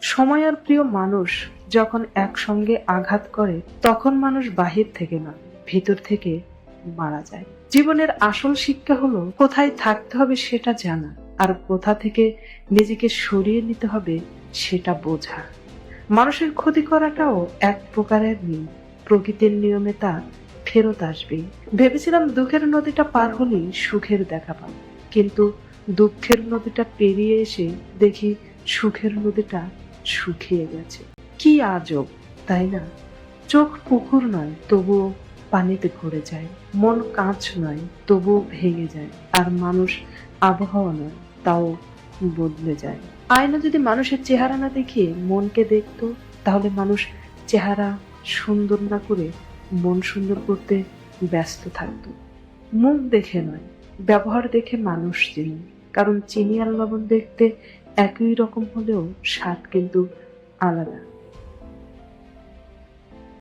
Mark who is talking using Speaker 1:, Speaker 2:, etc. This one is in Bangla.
Speaker 1: সময় আর প্রিয় মানুষ যখন একসঙ্গে আঘাত করে, তখন মানুষ বাহির থেকে না, ভিতর থেকে মারা যায়। জীবনের আসল শিক্ষা হলো, কোথায় থাকতে হবে সেটা জানা, আর কোথা থেকে নিজেকে সরিয়ে নিতে হবে সেটা বোঝা। মানুষের ক্ষতি করাটাও এক প্রকারের নিয়ম। প্রকৃতির নিয়মে তা ফেরত আসবে। ভেবেছিলাম দুঃখের নদীটা পার হলেই সুখের দেখা পাবো। কিন্তু দুঃখের নদীটা পেরিয়ে এসে দেখি সুখের নদীটা শুকিয়ে গেছে। কি আজব, তাই না? চোখ পুকুর নয়, তবুও পানিতে ভরে যায়। মন কাঁচ নয়, তবুও ভেঙে যায়। আর মানুষ আবহাওয়া নয়, তাও বদলে যায়। আয়না যদি মানুষের চেহারা না দেখিয়ে মনকে দেখতো, তাহলে মানুষ চেহারা সুন্দর না করে মন সুন্দর করতে ব্যস্ত থাকতো। মুখ দেখে নয়, ব্যবহার দেখে মানুষ চিনি। কারণ চিনি আর লবণ দেখতে একই রকম হলেও স্বাদ কিন্তু আলাদা।